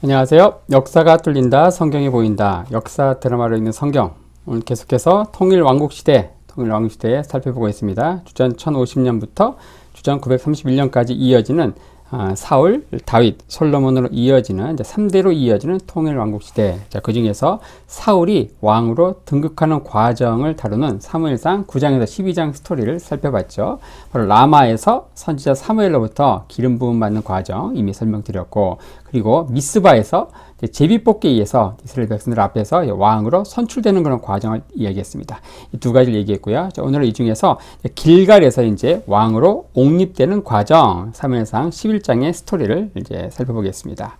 안녕하세요. 역사가 뚫린다, 성경이 보인다. 역사 드라마로 있는 성경. 오늘 계속해서 통일 왕국 시대, 통일 왕국 시대 살펴보고 있습니다. 주전 1050년부터 주전 931년까지 이어지는 아, 사울, 다윗, 솔로몬으로 이어지는 이제 3대로 이어지는 통일 왕국 시대. 자, 그 중에서 사울이 왕으로 등극하는 과정을 다루는 사무엘상 9장에서 12장 스토리를 살펴봤죠. 바로 라마에서 선지자 사무엘로부터 기름 부음 받는 과정 이미 설명드렸고, 그리고 미스바에서 제비 뽑기에 의해서 이스라엘 백성들 앞에서 왕으로 선출되는 그런 과정을 이야기했습니다. 이두 가지를 얘기했고요. 자, 오늘은 이 중에서 길갈에서 이제 왕으로 옹립되는 과정, 3일상 11 장의 스토리를 이제 살펴보겠습니다.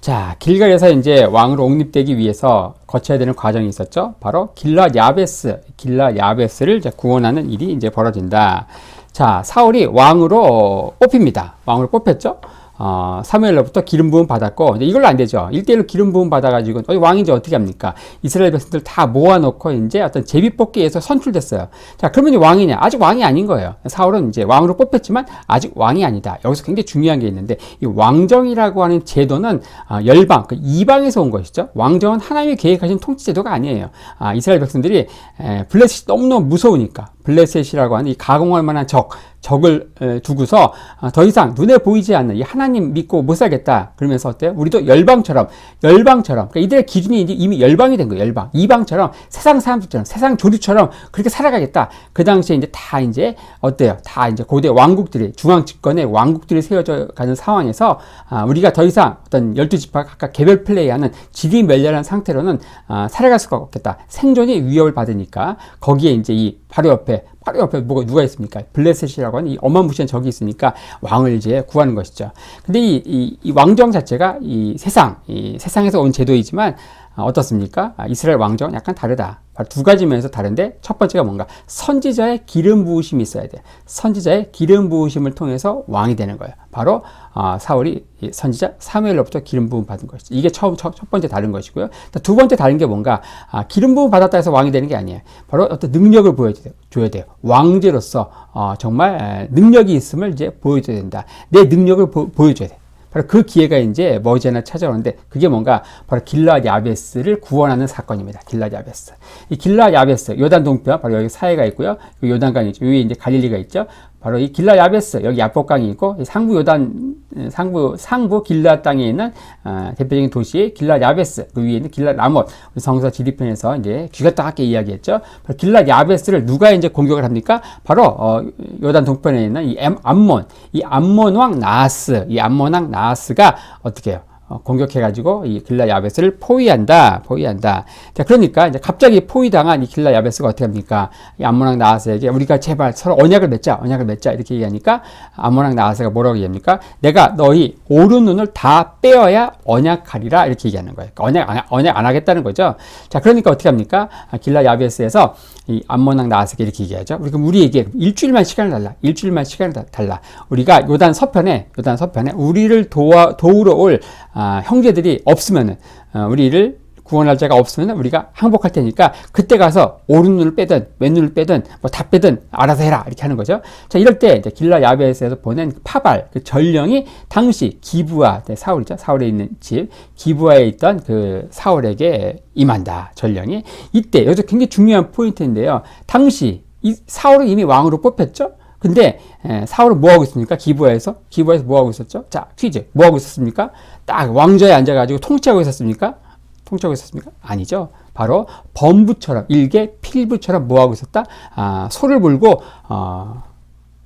자, 길갈에서 이제 왕으로 옹립되기 위해서 거쳐야 되는 과정이 있었죠. 바로 길라 야베스, 길라 야베스를 구원하는 일이 이제 벌어진다. 자, 사울이 왕으로 뽑힙니다. 왕으로 뽑혔죠. 어, 사무엘로부터 기름 부음 받았고 이걸로 안 되죠. 일대일로 기름 부음 받아가지고 어, 왕이 이제 어떻게 합니까? 이스라엘 백성들 다 모아놓고 이제 어떤 제비뽑기에서 선출됐어요. 자 그러면 왕이냐? 아직 왕이 아닌 거예요. 사울은 이제 왕으로 뽑혔지만 아직 왕이 아니다. 여기서 굉장히 중요한 게 있는데 이 왕정이라고 하는 제도는 아, 열방, 그 이방에서 온 것이죠. 왕정은 하나님이 계획하신 통치 제도가 아니에요. 아, 이스라엘 백성들이 에, 블레셋이 너무너무 무서우니까 블레셋이라고 하는 이 가공할 만한 적 적을 두고서 아, 더 이상 눈에 보이지 않는 이 하나님 믿고 못 살겠다. 그러면서 어때요? 우리도 열방처럼, 열방처럼. 그러니까 이들의 기준이 이제 이미 열방이 된 거예요. 열방. 이방처럼 세상 사람들처럼, 세상 조류처럼 그렇게 살아가겠다. 그 당시에 이제 다 이제 어때요? 다 이제 고대 왕국들이, 중앙 집권의 왕국들이 세워져 가는 상황에서 아, 우리가 더 이상 어떤 열두 지파가 각각 개별 플레이하는 질이 멸렬한 상태로는 아, 살아갈 수가 없겠다. 생존이 위협을 받으니까 거기에 이제 이 바로 옆에 바로 옆에 뭐가 누가 있습니까? 블레셋이라고 하는 이 어마무시한 적이 있으니까 왕을 이제 구하는 것이죠. 근데 이, 이, 이 왕정 자체가 이 세상, 이 세상에서 온 제도이지만 아, 어떻습니까? 아, 이스라엘 왕정은 약간 다르다. 두 가지 면에서 다른데 첫 번째가 뭔가 선지자의 기름 부으심이 있어야 돼. 선지자의 기름 부으심을 통해서 왕이 되는 거예요. 바로 어, 사울이 선지자 사무엘로부터 기름 부음 받은 것이죠. 이게 처음 첫, 첫 번째 다른 것이고요. 두 번째 다른 게 뭔가 아, 기름 부음 받았다 해서 왕이 되는 게 아니에요. 바로 어떤 능력을 보여줘야 돼요. 왕제로서 어, 정말 능력이 있음을 이제 보여줘야 된다. 내 능력을 보, 보여줘야 돼. 바로 그 기회가 이제 머지않아 찾아오는데 그게 뭔가 바로 길라 야베스를 구원하는 사건입니다. 길라 야베스. 이 길라 야베스 요단 동편 바로 여기 사해가 있고요. 요단강이 있죠. 위에 이제 갈릴리가 있죠. 바로 이 길라 야베스 여기 야복강이 있고 상부 요단 상부 상부 길라 땅에 있는 어, 대표적인 도시 길라 야베스 그 위에 있는 길라 라못 성서 지리편에서 이제 귀가 따갑게 이야기했죠. 길라 야베스를 누가 이제 공격을 합니까? 바로 어, 요단 동편에 있는 이 암몬 이 암몬 왕 나하스 이 암몬 왕 나하스가 어떻게 해요? 어, 공격해가지고 이 길라 야베스를 포위한다, 포위한다. 자, 그러니까 이제 갑자기 포위당한 이 길라 야베스가 어떻게 합니까? 이 암모랑 나하스에게 우리가 제발 서로 언약을 맺자, 언약을 맺자 이렇게 얘기하니까 암모랑 나하스가 뭐라고 얘기합니까? 내가 너희 오른 눈을 다 빼어야 언약하리라 이렇게 얘기하는 거예요. 그러니까 언약, 언약 안 하겠다는 거죠. 자, 그러니까 어떻게 합니까? 아, 길라 야베스에서 이 암모랑 나하스에게 이렇게 얘기하죠. 우리 그럼 우리에게 일주일만 시간을 달라, 일주일만 시간을 달라. 우리가 요단 서편에, 요단 서편에 우리를 도와 도우러 올 아, 형제들이 없으면은 어, 우리를 구원할 자가 없으면 우리가 항복할 테니까 그때 가서 오른 눈을 빼든 왼 눈을 빼든 뭐 다 빼든 알아서 해라 이렇게 하는 거죠. 자 이럴 때 이제 길라 야베에서 보낸 파발 그 전령이 당시 기부아 네, 사울이죠 사울에 있는 집 기부아에 있던 그 사울에게 임한다 전령이 이때 여기서 굉장히 중요한 포인트인데요. 당시 이 사울은 이미 왕으로 뽑혔죠. 근데 에, 사울은 뭐 하고 있습니까? 기부에서 기부에서 뭐 하고 있었죠? 자 퀴즈 뭐 하고 있었습니까? 딱 왕좌에 앉아가지고 통치하고 있었습니까? 통치하고 있었습니까? 아니죠. 바로 범부처럼 일개 필부처럼 뭐 하고 있었다? 아, 소를 불고 어,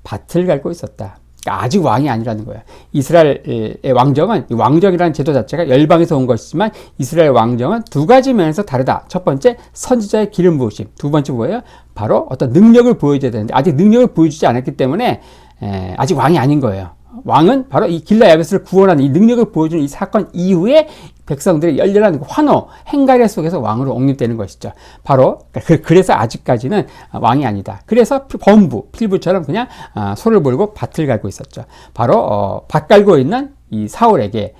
밭을 갈고 있었다. 아직 왕이 아니라는 거예요. 이스라엘의 왕정은 왕정이라는 제도 자체가 열방에서 온 것이지만 이스라엘 왕정은 두 가지 면에서 다르다. 첫 번째 선지자의 기름 부으심. 두 번째 뭐예요? 바로 어떤 능력을 보여줘야 되는데 아직 능력을 보여주지 않았기 때문에 에, 아직 왕이 아닌 거예요. 왕은 바로 이 길라 야베스를 구원하는 이 능력을 보여주는 이 사건 이후에 백성들의 열렬한 환호, 행가래 속에서 왕으로 옹립되는 것이죠. 바로 그, 그래서 아직까지는 왕이 아니다. 그래서 범부, 필부처럼 그냥 아, 소를 몰고 밭을 갈고 있었죠. 바로 어, 밭 갈고 있는 이 사울에게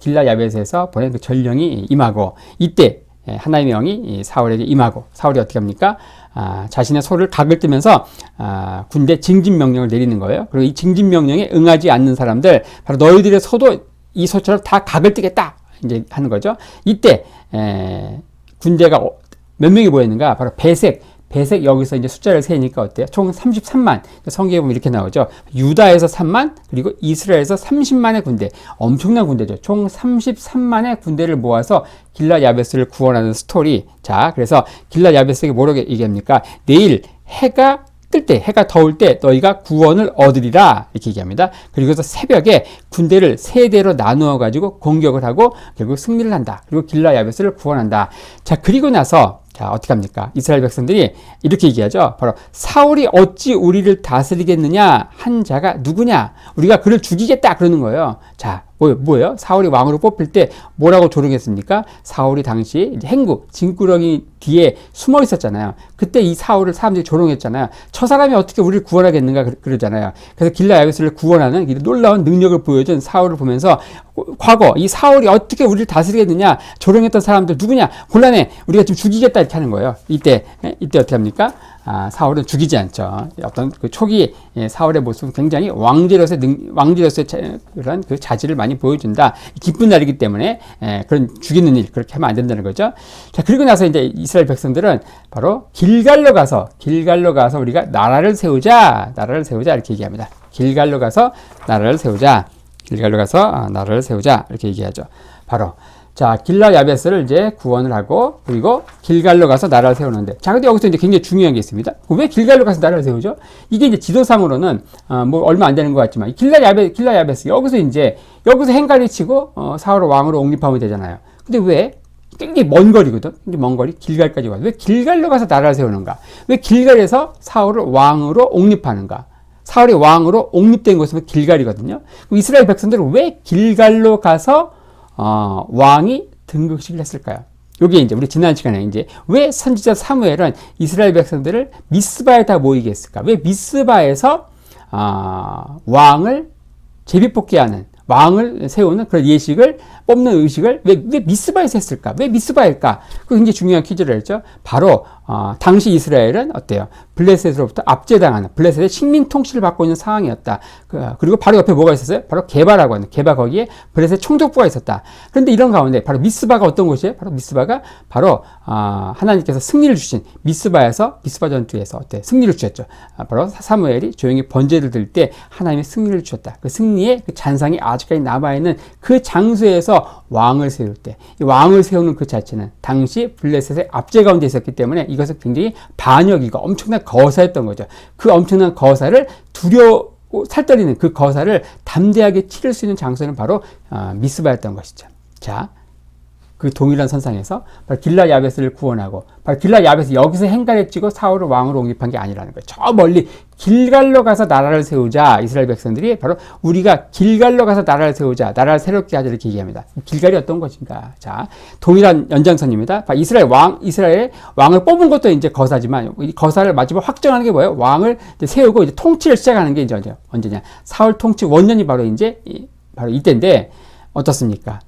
길라 야베스에서 보낸 그 전령이 임하고 이때 하나님의 영이 사울에게 임하고 사울이 어떻게 합니까? 아, 자신의 소를 각을 뜨면서 아, 군대 징집 명령을 내리는 거예요. 그리고 이 징집 명령에 응하지 않는 사람들 바로 너희들의 소도 이 소처럼 다 각을 뜨겠다. 이제 하는 거죠. 이때 에, 군대가 어- 몇 명이 모였는가? 바로 배색 배색 여기서 이제 숫자를 세니까 어때요? 총 33만. 성경에 보면 이렇게 나오죠. 유다에서 3만, 그리고 이스라엘에서 30만의 군대. 엄청난 군대죠. 총 33만의 군대를 모아서 길라 야베스를 구원하는 스토리. 자, 그래서 길라 야베스에게 뭐라고 얘기합니까? 내일 해가 뜰 때, 해가 더울 때 너희가 구원을 얻으리라. 이렇게 얘기합니다. 그리고서 새벽에 군대를 세 대로 나누어 가지고 공격을 하고 결국 승리를 한다. 그리고 길라 야베스를 구원한다. 자, 그리고 나서 자, 어떻게 합니까? 이스라엘 백성들이 이렇게 얘기하죠. 바로 사울이 어찌 우리를 다스리겠느냐? 한 자가 누구냐? 우리가 그를 죽이겠다 그러는 거예요. 자, 뭐, 뭐예요? 사울이 왕으로 뽑힐 때 뭐라고 조롱했습니까? 사울이 당시 행구, 진구렁이 뒤에 숨어 있었잖아요. 그때 이 사울을 사람들이 조롱했잖아요. 저 사람이 어떻게 우리를 구원하겠는가 그- 그러잖아요. 그래서 길라 야베스를 구원하는 이 놀라운 능력을 보여준 사울을 보면서 과거 이 사울이 어떻게 우리를 다스리겠느냐 조롱했던 사람들 누구냐 곤란해 우리가 지금 죽이겠다 이렇게 하는 거예요. 이때 예? 이때 어떻게 합니까? 아, 사울은 죽이지 않죠. 어떤 그 초기 예, 사울의 모습은 굉장히 왕제로서의 능, 왕제로서의 자, 그런 그 자질을 많이 보여준다. 기쁜 날이기 때문에 예, 그런 죽이는 일 그렇게 하면 안 된다는 거죠. 자 그리고 나서 이제 이스라엘 백성들은 바로 길갈로 가서 길갈로 가서 우리가 나라를 세우자 나라를 세우자 이렇게 얘기합니다. 길갈로 가서 나라를 세우자. 길갈로 가서 아, 나라를 세우자 이렇게 얘기하죠. 바로 자 길라 야베스를 이제 구원을 하고 그리고 길갈로 가서 나라를 세우는데 자 근데 여기서 이제 굉장히 중요한 게 있습니다. 왜 길갈로 가서 나라를 세우죠? 이게 이제 지도상으로는 어, 뭐 얼마 안 되는 것 같지만 이 길라 야베 길라 야베스 여기서 이제 여기서 행가리 치고 어, 사울 왕으로 옹립하면 되잖아요. 근데 왜 굉장히 먼 거리거든. 굉장히 먼 거리 길갈까지 가서 왜 길갈로 가서 나라를 세우는가? 왜 길갈에서 사울을 왕으로 옹립하는가? 사울이 왕으로 옹립된 곳은 길갈이거든요. 그럼 이스라엘 백성들은 왜 길갈로 가서 어, 왕이 등극식을 했을까요? 요게 이제 우리 지난 시간에 이제 왜 선지자 사무엘은 이스라엘 백성들을 미스바에 다 모이게 했을까? 왜 미스바에서 어, 왕을 제비뽑기하는 왕을 세우는 그런 예식을 뽑는 의식을 왜, 왜 미스바에서 했을까? 왜 미스바일까? 그 굉장히 중요한 퀴즈를 했죠. 바로 어, 당시 이스라엘은 어때요? 블레셋으로부터 압제당하는 블레셋의 식민 통치를 받고 있는 상황이었다. 그, 리고 바로 옆에 뭐가 있었어요? 바로 게바라고 하는 게바 거기에 블레셋 총독부가 있었다. 그런데 이런 가운데 바로 미스바가 어떤 곳이에요? 바로 미스바가 바로 어, 하나님께서 승리를 주신 미스바에서 미스바 전투에서 어때? 승리를 주셨죠. 아, 바로 사무엘이 조용히 번제를 들 때 하나님의 승리를 주셨다. 그 승리의 그 잔상이 아직까지 남아 있는 그 장소에서 왕을 세울 때, 이 왕을 세우는 그 자체는 당시 블레셋의 압제 가운데 있었기 때문에 이 것은 굉장히 반역이고 엄청난 거사였던 거죠. 그 엄청난 거사를 두려워 살떨리는 그 거사를 담대하게 치를 수 있는 장소는 바로 어, 미스바였던 것이죠. 자, 그 동일한 선상에서 바로 길라 야베스를 구원하고 길라 야베스 여기서 행가를 찍고 사울을 왕으로 옹립한 게 아니라는 거예요. 저 멀리 길갈로 가서 나라를 세우자 이스라엘 백성들이 바로 우리가 길갈로 가서 나라를 세우자 나라를 새롭게 하자 이렇게 얘기합니다. 길갈이 어떤 것인가? 자 동일한 연장선입니다. 이스라엘 왕 이스라엘 왕을 뽑은 것도 이제 거사지만 이 거사를 마지막 확정하는 게 뭐예요? 왕을 이제 세우고 이제 통치를 시작하는 게 이제 언제 언제냐? 사울 통치 원년이 바로 이제 이, 바로 이때인데 어떻습니까?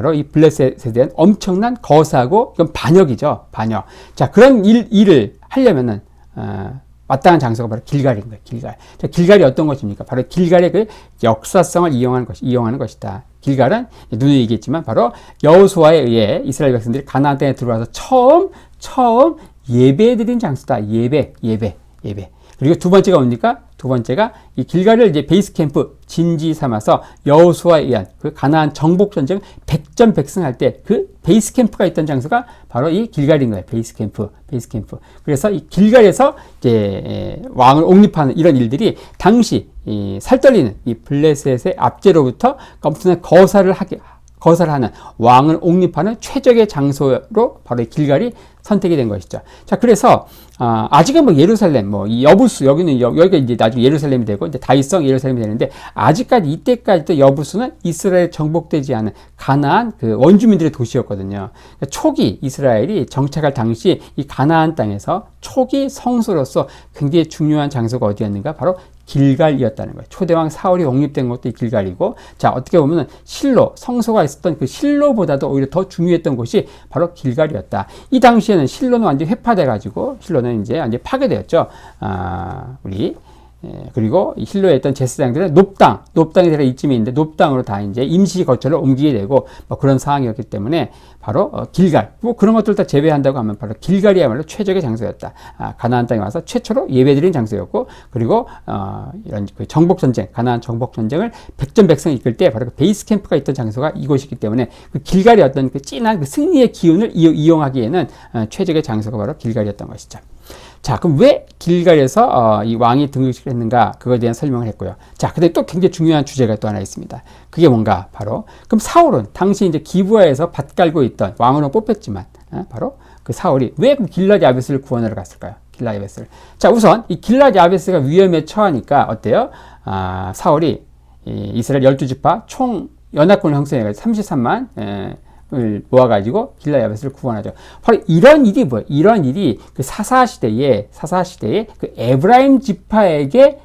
바로 이 블레셋에 대한 엄청난 거사고 이건 반역이죠. 반역. 자 그런 일, 일을 하려면은 어, 마땅한 장소가 바로 길갈인 거예요. 길갈. 자, 길갈이 어떤 것입니까? 바로 길갈의 그 역사성을 이용하는 것, 이용하는 것이다. 길갈은 눈에 얘기했지만 바로 여호수아에 의해 이스라엘 백성들이 가나안 땅에 들어와서 처음 처음 예배드린 장소다. 예배, 예배, 예배. 그리고 두 번째가 뭡니까? 두 번째가 이 길갈을 이제 베이스 캠프 진지 삼아서 여호수아에 의한 그 가나안 정복 전쟁 백전백승할 때 그 베이스 캠프가 있던 장소가 바로 이 길갈인 거예요. 베이스 캠프, 베이스 캠프. 그래서 이 길갈에서 이제 왕을 옹립하는 이런 일들이 당시 이 살떨리는 이 블레셋의 압제로부터 엄청난 거사를 하게 거사를 하는 왕을 옹립하는 최적의 장소로 바로 이 길갈이 선택이 된 것이죠. 자, 그래서 아, 아직은 뭐 예루살렘, 뭐 이 여부수 여기는 여, 여기가 이제 나중에 예루살렘이 되고 이제 다윗성 예루살렘이 되는데 아직까지 이때까지도 여부수는 이스라엘 정복되지 않은 가나안 그 원주민들의 도시였거든요. 그러니까 초기 이스라엘이 정착할 당시 이 가나안 땅에서 초기 성소로서 굉장히 중요한 장소가 어디였는가? 바로 길갈이었다는 거예요. 초대왕 사울이 옹립된 것도 이 길갈이고, 자 어떻게 보면은 실로 성소가 있었던 그 실로보다도 오히려 더 중요했던 곳이 바로 길갈이었다. 이 당시에는 실로는 완전 히 회파돼 가지고 실로는 이제 완전 히 파괴되었죠. 아, 우리 예, 그리고 이 힐로에 있던 제사장들은 높당, 높당이 되라 이쯤에 있는데 높당으로 다 이제 임시 거처를 옮기게 되고 뭐 그런 상황이었기 때문에 바로 어, 길갈, 뭐 그런 것들 다 제외한다고 하면 바로 길갈이야말로 최적의 장소였다. 아, 가나안 땅에 와서 최초로 예배드린 장소였고 그리고 어, 이런 그 정복 전쟁, 가나안 정복 전쟁을 백전백승 이끌 때 바로 그 베이스 캠프가 있던 장소가 이곳이기 때문에 그 길갈이 어떤 그 진한 그 승리의 기운을 이용하기에는 어, 최적의 장소가 바로 길갈이었던 것이죠. 자, 그럼 왜 길갈에서 어, 이 왕이 등극을 했는가? 그거에 대한 설명을 했고요. 자, 근데 또 굉장히 중요한 주제가 또 하나 있습니다. 그게 뭔가? 바로 그럼 사울은 당시 이제 기부하에서 밭 깔고 있던 왕으로 뽑혔지만 어, 바로 그 사울이 왜그 길랏 야베스를 구원하러 갔을까요? 길랏 야베스를. 자, 우선 이 길랏 야베스가 위험에 처하니까 어때요? 아, 사울이 이 이스라엘 12지파 총 연합군을 형성해가지고 33만 에, 을 모아가지고 길라 야베스를 구원하죠. 바로 이런 일이 뭐예요? 이런 일이 그 사사 시대에 사사 시대에 그 에브라임 지파에게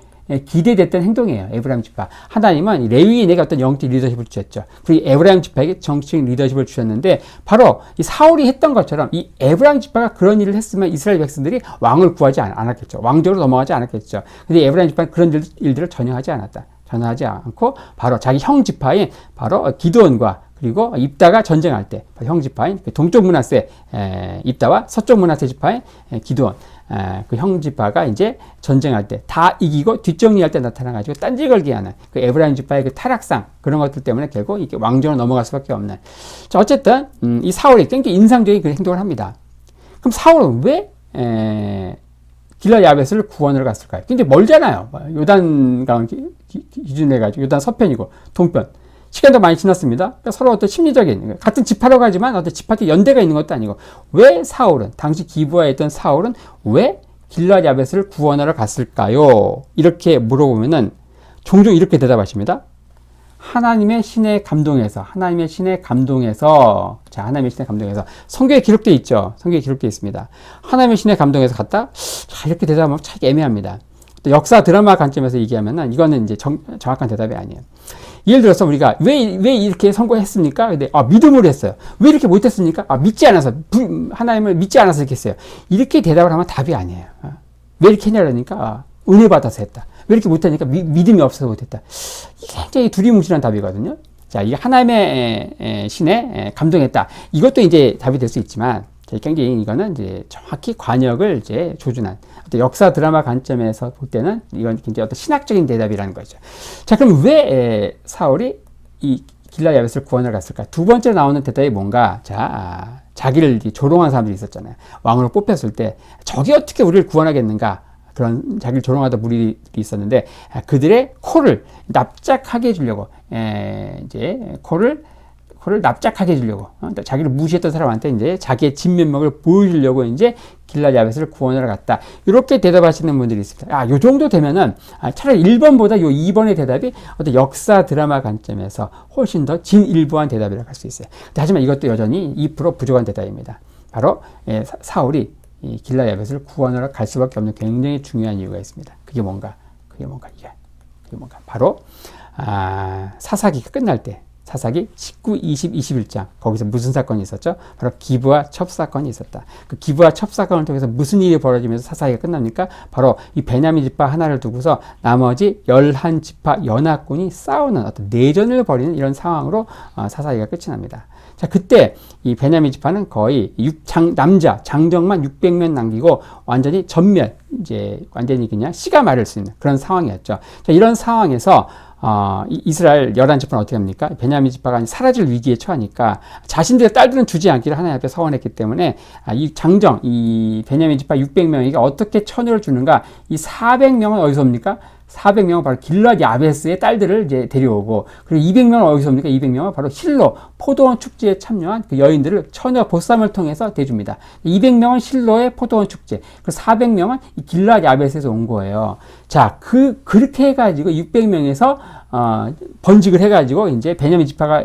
기대됐던 행동이에요. 에브라임 지파. 하나님은 레위인에게 어떤 영적 리더십을 주셨죠. 그리고 에브라임 지파에게 정치적 리더십을 주셨는데 바로 이 사울이 했던 것처럼 이 에브라임 지파가 그런 일을 했으면 이스라엘 백성들이 왕을 구하지 않았겠죠. 왕족으로 넘어가지 않았겠죠. 근데 에브라임 지파는 그런 일들을 전혀 하지 않았다. 전혀 하지 않고 바로 자기 형 지파인 바로 기드온과 그리고 입다가 전쟁할 때 형 지파인 그 동쪽 문하세 입다와 서쪽 문하세 지파인 기드온 그형 지파가 이제 전쟁할 때 다 이기고 뒷정리할 때 나타나가지고 딴지 걸게 하는 그 에브라임 지파의 그 타락상 그런 것들 때문에 결국 이게 왕정으로 넘어갈 수밖에 없는. 자 어쨌든 음, 이 사울이 굉장히 인상적인 그 행동을 합니다. 그럼 사울은 왜 에, 길라 야벳을 구원을 갔을까요? 굉장히 멀잖아요. 요단강 기준해 가지고 요단 서편이고 동편. 시간도 많이 지났습니다. 그러니까 서로 어떤 심리적인 같은 집하러 가지만 어떤 집한테 연대가 있는 것도 아니고 왜 사울은 당시 기부하에 있던 사울은 왜 길라 야벳을 구원하러 갔을까요? 이렇게 물어보면은 종종 이렇게 대답하십니다. 하나님의 신의 감동에서 하나님의 신의 감동에서 자 하나님의 신의 감동에서 성경에 기록되어 있죠. 성경에 기록되어 있습니다. 하나님의 신의 감동에서 갔다. 자 이렇게 대답하면 참 애매합니다. 역사 드라마 관점에서 얘기하면은 이거는 이제 정, 정확한 대답이 아니에요. 예를 들어서 우리가 왜, 왜 이렇게 선거했습니까? 근데, 아, 믿음으로 했어요. 왜 이렇게 못했습니까? 아, 믿지 않아서, 부, 하나님을 믿지 않아서 이렇게 했어요. 이렇게 대답을 하면 답이 아니에요. 아, 왜 이렇게 했냐니까, 아, 은혜 받아서 했다. 왜 이렇게 못하니까 미, 믿음이 없어서 못했다. 굉장히 두리뭉실한 답이거든요. 자, 이게 하나님의 신에 감동했다. 이것도 이제 답이 될 수 있지만, 굉장히 이거는 이제 정확히 관역을 이제 조준한 어떤 역사 드라마 관점에서 볼 때는 이건 굉장히 어떤 신학적인 대답이라는 거죠. 자, 그럼 왜 사울이 이 길라 야벳을 구원을 갔을까? 두 번째 나오는 대답이 뭔가 자 아, 자기를 조롱한 사람들이 있었잖아요. 왕으로 뽑혔을 때 저게 어떻게 우리를 구원하겠는가? 그런 자기를 조롱하던 무리들이 있었는데 아, 그들의 코를 납작하게 해주려고 에, 이제 코를 그걸 납작하게 해주려고 어? 그러니까 자기를 무시했던 사람한테 이제 자기의 진면목을 보여주려고 이제 길라 야벳을 구원하러 갔다. 이렇게 대답하시는 분들이 있습니다. 아, 요 정도 되면은 아, 차라리 1번보다 요 2번의 대답이 어떤 역사 드라마 관점에서 훨씬 더 진일보한 대답이라고 할 수 있어요. 하지만 이것도 여전히 2% 부족한 대답입니다. 바로 예, 사울이 이 길라 야벳을 구원하러 갈 수밖에 없는 굉장히 중요한 이유가 있습니다. 그게 뭔가? 그게 뭔가? 이게 그게 뭔가? 바로 아, 사사기가 끝날 때 사사기 19, 20, 21장 거기서 무슨 사건이 있었죠? 바로 기부와 첩 사건이 있었다. 그 기부와 첩 사건을 통해서 무슨 일이 벌어지면서 사사기가 끝납니까? 바로 이 베냐민 지파 하나를 두고서 나머지 열한 지파 연합군이 싸우는 어떤 내전을 벌이는 이런 상황으로 어, 사사기가 끝이 납니다. 자, 그때 이 베냐민 지파는 거의 장, 남자, 장정만 600명 남기고 완전히 전멸, 이제 완전히 그냥 씨가 마를 수 있는 그런 상황이었죠. 자, 이런 상황에서 어, 이스라엘 열한 지파는 어떻게 합니까? 베냐민 지파가 사라질 위기에 처하니까 자신들의 딸들은 주지 않기를 하나님 앞에 서원했기 때문에 아, 이 장정, 이 베냐민 지파 600명에게 어떻게 처녀를 주는가? 이 400명은 어디서 옵니까? 400명은 바로 길랏 야베스의 딸들을 이제 데려오고 그리고 200명은 어디서 옵니까? 200명은 바로 실로 포도원 축제에 참여한 그 여인들을 처녀 보쌈을 통해서 대줍니다. 200명은 실로의 포도원 축제, 그 400명은 이 길랏 야베스에서 온 거예요. 자, 그 그렇게 해가지고 600명에서 어, 번직을 해가지고 이제 베냐민 지파가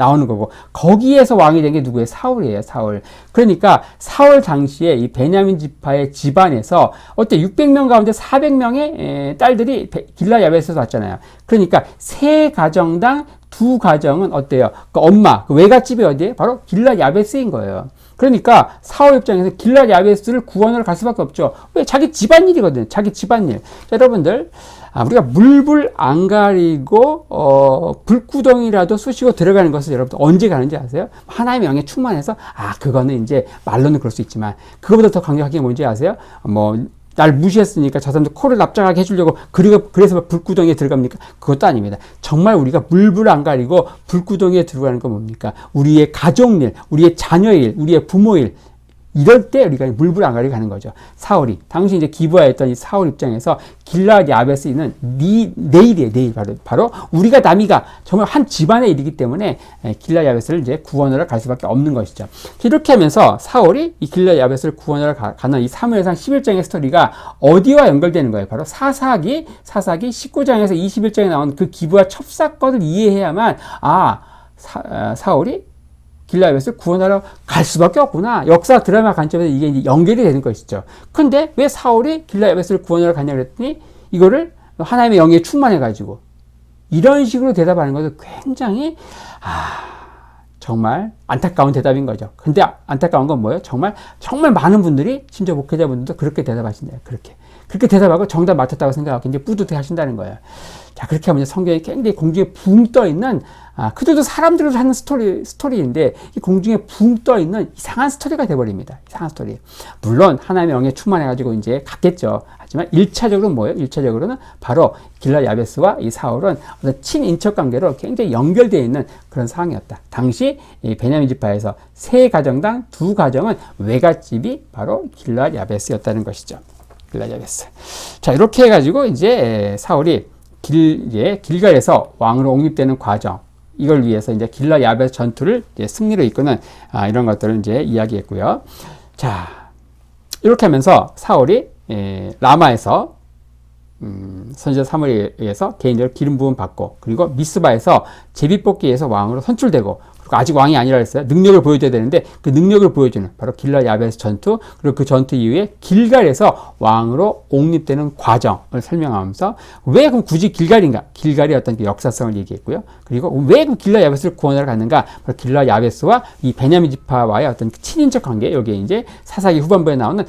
나오는 거고 거기에서 왕이 된 게 누구예요? 사울이에요. 사울. 그러니까 사울 당시에 이 베냐민 지파의 집안에서 어때 600명 가운데 400명의 딸들이 길라 야벳에서 왔잖아요. 그러니까 세 가정당 두 가정은 어때요? 그 엄마, 그 외갓집이 어디에? 바로 길라 야베스인 거예요. 그러니까 사울 입장에서 길라 야베스를 구원하러 갈 수밖에 없죠. 왜? 자기 집안일이거든. 자기 집안일. 자, 여러분들, 아, 우리가 물불 안 가리고 어, 불구덩이라도 쑤시고 들어가는 것을 여러분들 언제 가는지 아세요? 하나님의 영에 충만해서 아 그거는 이제 말로는 그럴 수 있지만 그거보다 더 강력하게 뭔지 아세요? 뭐 날 무시했으니까 저 사람들 코를 납작하게 해주려고 그리고 그래서 불구덩이에 들어갑니까? 그것도 아닙니다. 정말 우리가 물불 안 가리고 불구덩이에 들어가는 건 뭡니까? 우리의 가족 일, 우리의 자녀 일, 우리의 부모 일 이럴 때 우리가 물불 안 가리고 가는 거죠. 사울이 당시 이제 기부하였던 이 사울 입장에서 길라앗 야벳에 있는 니 내일이에요. 내일 바로 바로 우리가 남이가 정말 한 집안의 일이기 때문에 길라 야벳을 이제 구원하러 갈 수밖에 없는 것이죠. 이렇게 하면서 사울이 이 길라 야벳을 구원하러 가, 가는 이 사무엘상 11장의 스토리가 어디와 연결되는 거예요? 바로 사사기 사사기 19장에서 21장에 나온 그 기부와 첩사건을 이해해야만 아 사, 사울이 길라벳을 구원하러 갈 수밖에 없구나. 역사 드라마 관점에서 이게 연결이 되는 것이죠. 근데 왜 사울이 길라벳을 구원하러 가냐 그랬더니 이거를 하나님의 영에 충만해가지고 이런 식으로 대답하는 것은 굉장히 아 정말 안타까운 대답인 거죠. 근데 안타까운 건 뭐예요? 정말 정말 많은 분들이 심지어 목회자분들도 그렇게 대답하신대요. 그렇게 그렇게 대답하고 정답 맞췄다고 생각하고 이제 뿌듯해 하신다는 거예요. 자 그렇게 하면 성경이 굉장히 공중에 붕 떠 있는 아, 그들도 사람들을 하는 스토리, 스토리인데, 이 공중에 붕 떠 있는 이상한 스토리가 돼버립니다. 이상한 스토리. 물론, 하나님의 영에 충만해가지고 이제 갔겠죠. 하지만 1차적으로 뭐예요? 1차적으로는 바로 길라 야베스와 이 사울은 어떤 친인척 관계로 굉장히 연결되어 있는 그런 상황이었다. 당시 이 베냐민 지파에서 세 가정당 두 가정은 외갓집이 바로 길라 야베스였다는 것이죠. 길라 야베스. 자, 이렇게 해가지고 이제 사울이 길, 예, 길갈에서 왕으로 옹립되는 과정, 이걸 위해서 이제 길라 야벳 전투를 승리로 이끄는 아, 이런 것들을 이제 이야기했고요. 자, 이렇게 하면서 사울이 에, 라마에서 음, 선지자 사무엘에 의해서 개인적으로 기름 부음 받고 그리고 미스바에서 제비뽑기에서 왕으로 선출되고 아직 왕이 아니라 했어요. 능력을 보여줘야 되는데 그 능력을 보여주는 바로 길라 야베스 전투 그리고 그 전투 이후에 길갈에서 왕으로 옹립되는 과정을 설명하면서 왜 그럼 굳이 길갈인가? 길갈의 어떤 그 역사성을 얘기했고요. 그리고 왜 그 길라 야베스를 구원하러 갔는가? 바로 길라 야베스와 이 베냐민 지파와의 어떤 그 친인척 관계 여기에 이제 사사기 후반부에 나오는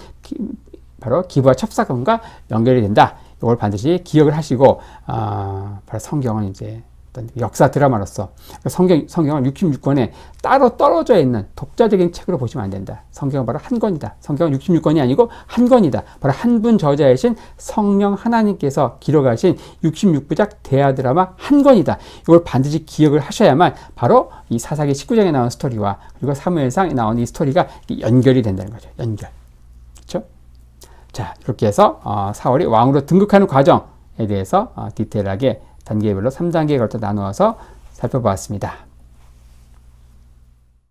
바로 기부와 첩사건과 연결이 된다. 이걸 반드시 기억을 하시고 아, 바로 성경은 이제 어떤 역사 드라마로서 성경, 성경은 66권에 따로 떨어져 있는 독자적인 책으로 보시면 안 된다. 성경은 바로 한 권이다. 성경은 66권이 아니고 한 권이다. 바로 한 분 저자이신 성령 하나님께서 기록하신 66부작 대하 드라마 한 권이다. 이걸 반드시 기억을 하셔야만 바로 이 사사기 19장에 나온 스토리와 그리고 사무엘상에 나온 이 스토리가 연결이 된다는 거죠. 연결. 자, 이렇게 해서 어, 사월이 왕으로 등극하는 과정에 대해서 어, 디테일하게 단계별로 3단계에 걸쳐 나누어서 살펴보았습니다.